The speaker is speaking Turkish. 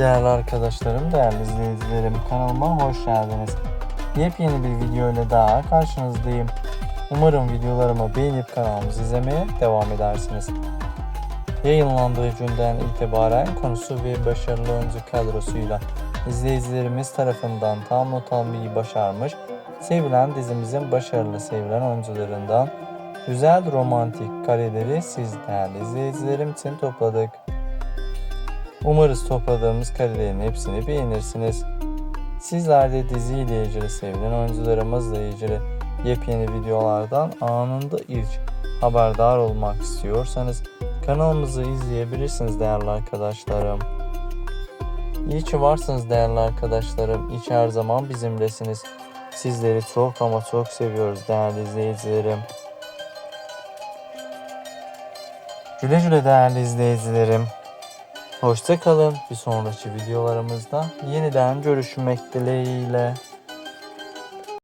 Değerli arkadaşlarım, değerli izleyicilerim kanalıma hoş geldiniz. Yepyeni bir video ile daha karşınızdayım. Umarım videolarımı beğenip kanalımızı izlemeye devam edersiniz. Yayınlandığı günden itibaren konusu ve başarılı oyuncu kadrosuyla izleyicilerimiz tarafından tam not almayı başarmış, sevilen dizimizin başarılı sevilen oyuncularından güzel romantik kareleri siz değerli izleyicilerim için topladık. Umarız topladığımız karelerin hepsini beğenirsiniz. Sizler de diziyle ilgili sevilen oyuncularımızla ilgili yepyeni videolardan anında ilk haberdar olmak istiyorsanız kanalımızı izleyebilirsiniz değerli arkadaşlarım. İyi ki varsınız değerli arkadaşlarım. İyi her zaman bizimlesiniz. Sizleri çok ama çok seviyoruz değerli izleyicilerim. Güle güle değerli izleyicilerim. Hoşça kalın. Bir sonraki videolarımızda yeniden görüşmek dileğiyle.